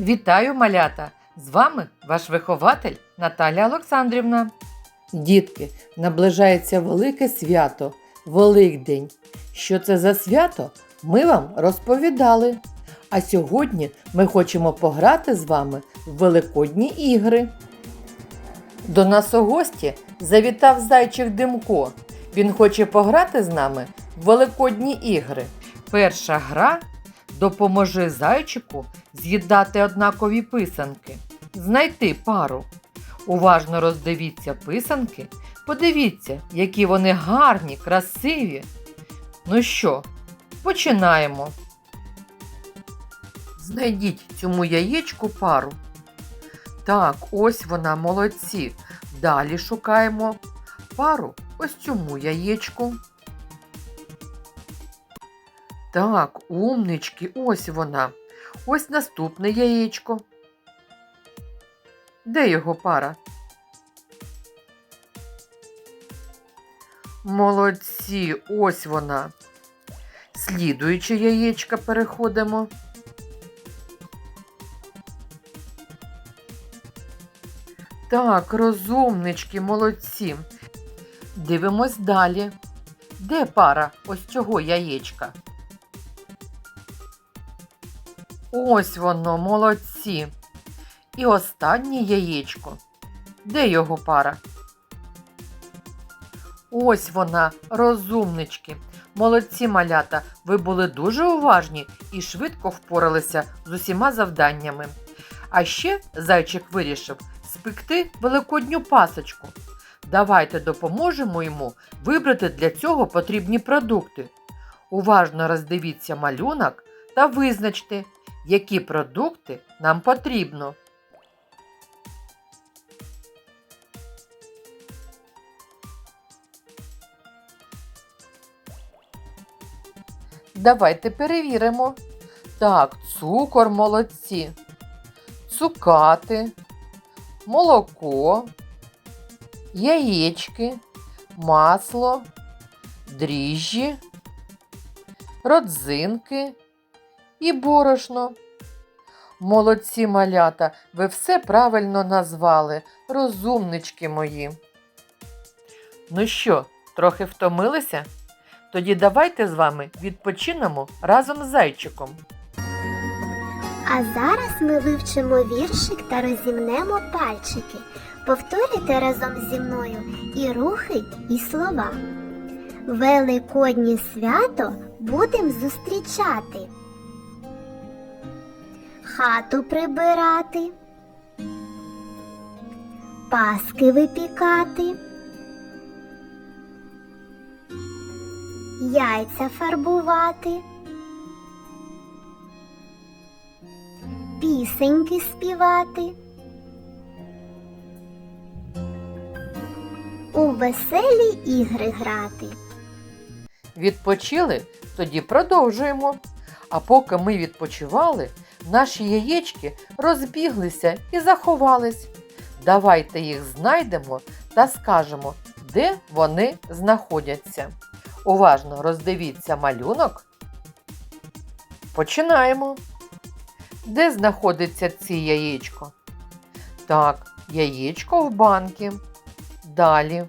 Вітаю, малята! З вами ваш вихователь Наталя Олександрівна. Дітки, наближається велике свято Великдень. Що це за свято? Ми вам розповідали. А сьогодні ми хочемо пограти з вами в Великодні ігри. До нас у гості завітав зайчик Димко. Він хоче пограти з нами в Великодні ігри. Перша гра допоможи зайчику з'їдати однакові писанки, знайти пару. Уважно роздивіться писанки, подивіться, які вони гарні, красиві. Ну що, починаємо. Знайдіть цьому яєчку пару. Так, ось вона, молодці. Далі шукаємо пару ось цьому яєчку. Так, умнички, ось вона. Ось наступне яєчко. Де його пара? Молодці, ось вона. Слідуюче яєчко переходимо. Так, розумнички, молодці. Дивимось далі. Де пара ось цього яєчка? Ось воно, молодці. І останнє яєчко. Де його пара? Ось вона, розумнички. Молодці малята, ви були дуже уважні і швидко впоралися з усіма завданнями. А ще зайчик вирішив спекти великодню пасочку. Давайте допоможемо йому вибрати для цього потрібні продукти. Уважно роздивіться малюнок та визначте, які продукти нам потрібно. Давайте перевіримо. Так, цукор молодці, цукати, молоко, яєчки, масло, дріжджі, родзинки і борошно. Молодці малята, ви все правильно назвали, розумнички мої. Ну що, трохи втомилися? Тоді давайте з вами відпочинемо разом з зайчиком. А зараз ми вивчимо віршик та розімнемо пальчики. Повторюйте разом зі мною і рухи, і слова. Великоднє свято будем зустрічати. Хату прибирати, паски випікати, яйця фарбувати. пісеньки співати. У веселі ігри грати. Відпочили? Тоді продовжуємо. А поки ми відпочивали, наші яєчки розбіглися і заховались. Давайте їх знайдемо та скажемо, де вони знаходяться. Уважно роздивіться малюнок. Починаємо. Де знаходиться ці яєчко? Так, яєчко в банки. Далі.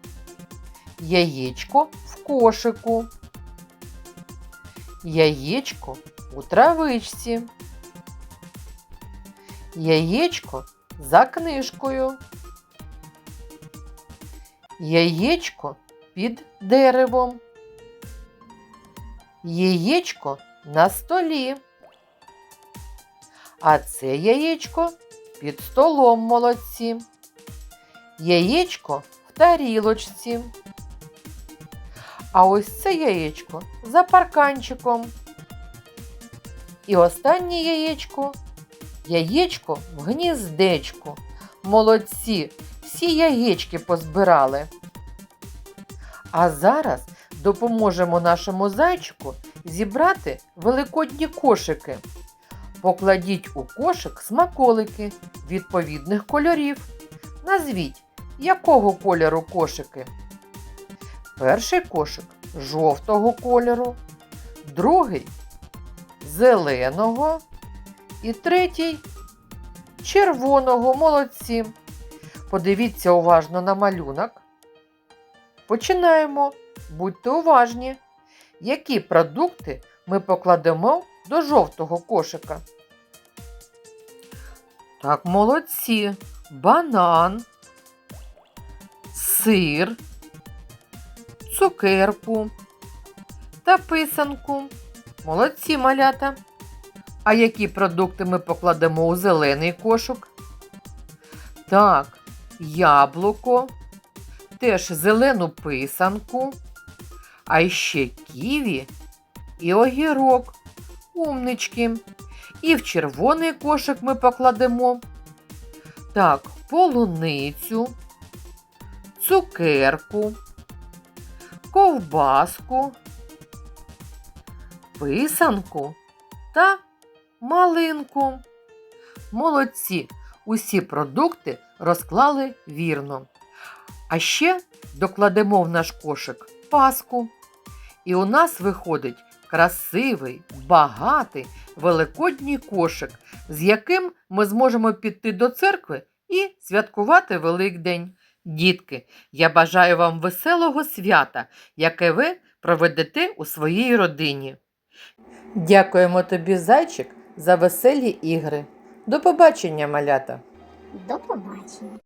Яєчко в кошику. Яєчко у травичці. Яєчко за книжкою. Яєчко під деревом. Яєчко на столі. А це яєчко під столом молодці. Яєчко в тарілочці. А ось це яєчко за парканчиком. І останнє яєчко яєчко в гніздечку. Молодці, всі яєчки позбирали. А зараз допоможемо нашому зайчику зібрати великодні кошики. Покладіть у кошик смаколики відповідних кольорів. Назвіть, якого кольору кошики. Перший кошик жовтого кольору, другий зеленого і третій червоного, молодці. Подивіться уважно на малюнок. Починаємо. Будьте уважні. Які продукти ми покладемо до жовтого кошика? Так, молодці. Банан, сир, цукерку та писанку. Молодці малята. А які продукти ми покладемо у зелений кошик? Так, яблуко, теж зелену писанку, а ще ківі і огірок. Умнички. І в червоний кошик ми покладемо. Так, полуницю, цукерку, ковбаску, писанку та малинку. Молодці! Усі продукти розклали вірно. А ще докладемо в наш кошик паску. І у нас виходить красивий, багатий великодній кошик, з яким ми зможемо піти до церкви і святкувати Великдень. Дітки, я бажаю вам веселого свята, яке ви проведете у своїй родині. Дякуємо тобі, зайчик, за веселі ігри. До побачення, малята! До побачення!